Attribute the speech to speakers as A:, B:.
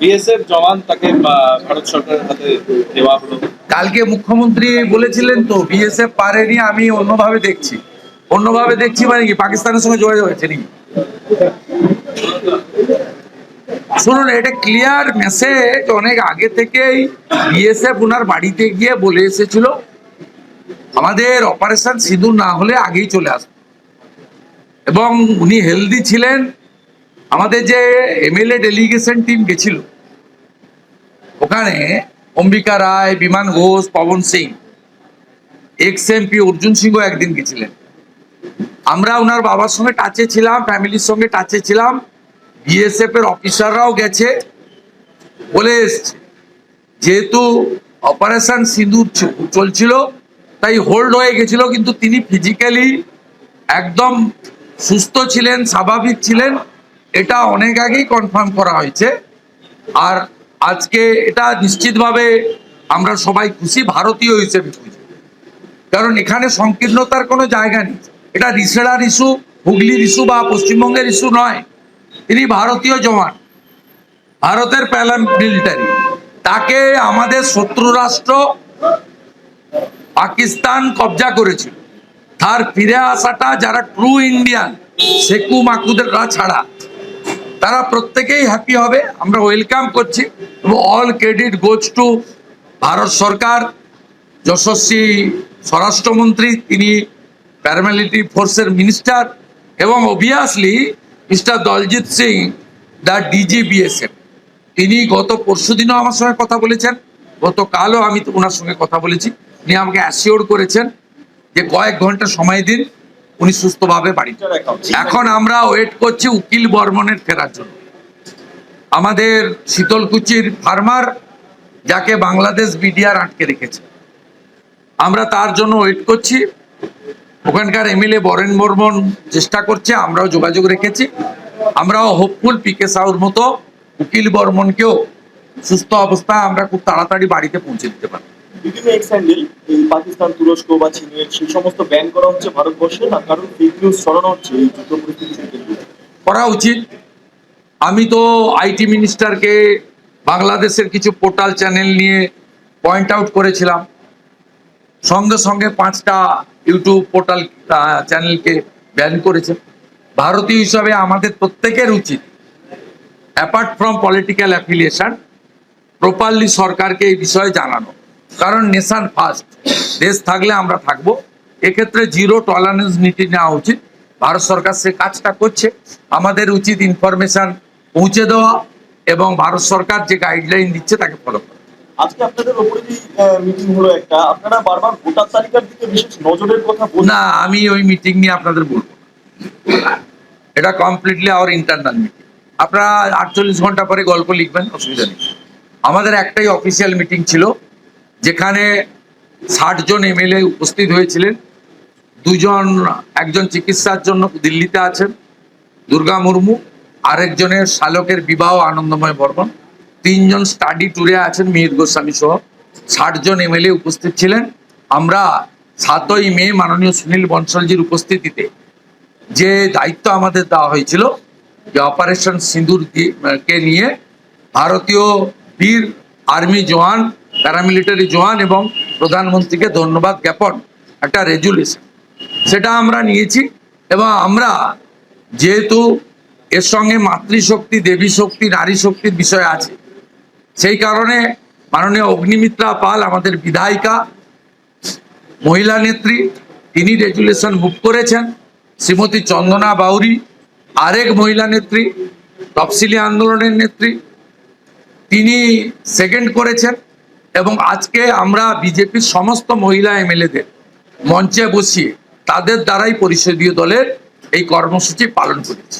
A: BSF জওয়ান তাকে ভারত সরকারের হাতে দেওয়া হলো।
B: কালকে মুখ্যমন্ত্রী বলেছিলেন তো, বিএসএফ পারেনি, আমি অন্যভাবে দেখছি। অন্যভাবে দেখছি মানে কি, পাকিস্তানের সঙ্গে যোগাযোগ হয়েছে নাকি? শুনুন, এটা ক্লিয়ার মেসেজ অনেক আগে থেকেই বিএসএফ ওনার বাড়িতে গিয়ে বলে এসেছিল। আমাদের অপারেশন সিঁদুর না হলে আগেই চলে আসবে। এবং উনি হেলদি ছিলেন আমাদের যে এমএলএ ডেলিগেশন টিম গেছিল, ওখানে অম্বিকা রায়, বিমান ঘোষ, পবন সিং এক্স এমপি অর্জুন সিংহ একদিন গেছিলেন। আমরা ওনার বাবার সঙ্গে টাচে ছিলাম ফ্যামিলির সঙ্গে টাচে ছিলাম বিএসএফ এর অফিসাররাও গেছে, বলে এসছে, যেহেতু অপারেশন সিঁদুর চলছিল, তাই হোল্ড হয়ে গেছিল, কিন্তু তিনি ফিজিক্যালি একদম সুস্থ ছিলেন, স্বাভাবিক ছিলেন এটা অনেক আগেই কনফার্ম করা হয়েছে। আর আজকে এটা নিশ্চিতভাবে আমরা সবাই খুশি, ভারতীয় হিসেবে খুশি। কারণ এখানে সংকীর্ণতার কোনো জায়গা নেই। এটা রিসেড়ার ইস্যু হুগলির ইস্যু বা পশ্চিমবঙ্গের ইস্যু নয়। তিনি ভারতীয় জওয়ান। ভারতের প্যালাম মিলিটারি তাকে আমাদের শত্রু রাষ্ট্র পাকিস্তান কবজা করেছিল। তার ফিরে আসাটা যারা ট্রু ইন্ডিয়ান শেকু মাকুদেররা ছাড়া। তারা প্রত্যেকেই হ্যাপি হবে। আমরা ওয়েলকাম করছি। এবং all credit goes to Bharat সরকার। যশস্বী স্বরাষ্ট্রমন্ত্রী, তিনি প্যারামিলিটারি ফোর্সের মিনিস্টার এবং obviously mister Daljit Singh the DG BSF তিনি গত পরশু দিনও আমার সঙ্গে কথা বলেছেন। গতকালও আমি ওনার সঙ্গে কথা বলেছি। উনি আমাকে অ্যাসিওর করেছেন যে কয়েক ঘণ্টা সময় দিন। উনি সুস্থভাবে বাড়ি যাবেন। এখন আমরা ওয়েট করছি উকিল বর্মনের ফেরার জন্য। আমাদের শীতলকুচির ফার্মার যাকে বাংলাদেশ বিডিআর আটকে রেখেছে। আমরা তার জন্য ওয়েট করছি। ওখানকার এমএলএ বরেন বর্মন চেষ্টা করছে আমরাও যোগাযোগ রেখেছি। আমরাও হোপফুল পিকে সাউর মতো উকিল বর্মনকেও সুস্থ অবস্থায় আমরা খুব তাড়াতাড়ি বাড়িতে পৌঁছে দিতে পারি
C: এই পাকিস্তান তুরস্ক বা চীনের সেই সমস্ত ব্যান করা হচ্ছে ভারতবর্ষে। না কারণ ফেক নিউজ ছড়ানো হচ্ছে এই যুদ্ধ করা
B: উচিত। আমি তো আইটি মিনিস্টারকে বাংলাদেশের কিছু পোর্টাল চ্যানেল নিয়ে পয়েন্ট আউট করেছিলাম। সঙ্গে সঙ্গে পাঁচটা ইউটিউব পোর্টাল চ্যানেলকে ব্যান করেছে। ভারতীয় হিসাবে আমাদের প্রত্যেকের উচিত apart from political affiliation properly সরকারকে এই বিষয়ে জানানো। কারণ নেশান ফার্স্ট দেশ থাকলে আমরা থাকব। এক্ষেত্রে জিরো টলারেন্স নীতি নেওয়া উচিত। ভারত সরকার সে কাজটা করছে। আমাদের উচিত ইনফরমেশন পৌঁছে দেওয়া এবং ভারত সরকার যে গাইডলাইন দিচ্ছে তাকে ফলো করা।
C: আজকে আপনাদের ওপরে যে মিটিং হলো একটা আপনারা বারবার ভোটার তালিকার দিকে বিশেষ নজরের কথা
B: না আমি ওই মিটিং নিয়ে আপনাদের বলব এটা কমপ্লিটলি আওয়ার ইন্টারনাল মিটিং আপনারা আটচল্লিশ ঘণ্টা পরে গল্প লিখবেন অসুবিধা নেই। আমাদের একটাই অফিসিয়াল মিটিং ছিল যেখানে ষাট জন এমএলএ উপস্থিত হয়েছিলেন। দুজন, একজন চিকিৎসার জন্য দিল্লিতে আছেন, দুর্গা মুর্মু, আরেকজনের শালকের বিবাহ আনন্দময় বর্মন তিনজন স্টাডি ট্যুরে আছেন মিহির গোস্বামী সহ। ষাট জন এমএলএ উপস্থিত ছিলেন। আমরা সাতই মে মাননীয় সুনীল বনসলজির উপস্থিতিতে যে দায়িত্ব আমাদের দেওয়া হয়েছিল, যে অপারেশন সিঁদুর কে নিয়ে, ভারতীয় বীর আর্মি জওয়ান প্যারামিলিটারি জওয়ান এবং প্রধানমন্ত্রীকে ধন্যবাদ জ্ঞাপন, একটা রেজুলেশন সেটা আমরা নিয়েছি এবং আমরা যেহেতু এর সঙ্গে মাতৃশক্তি দেবী শক্তি নারী শক্তির বিষয় আছে, সেই কারণে মাননীয় অগ্নিমিত্রা পাল, আমাদের বিধায়িকা, মহিলা নেত্রী, তিনি রেজুলেশন মুভ করেছেন। শ্রীমতী চন্দনা বাউরি, আরেক মহিলা নেত্রী, তফসিলি আন্দোলনের নেত্রী, তিনি সেকেন্ড করেছেন। এবং আজকে আমরা বিজেপির সমস্ত মহিলা এমএলএদের মঞ্চে বসিয়ে তাদের দ্বারাই পরিষদীয় দলের এই কর্মসূচি পালন করেছি।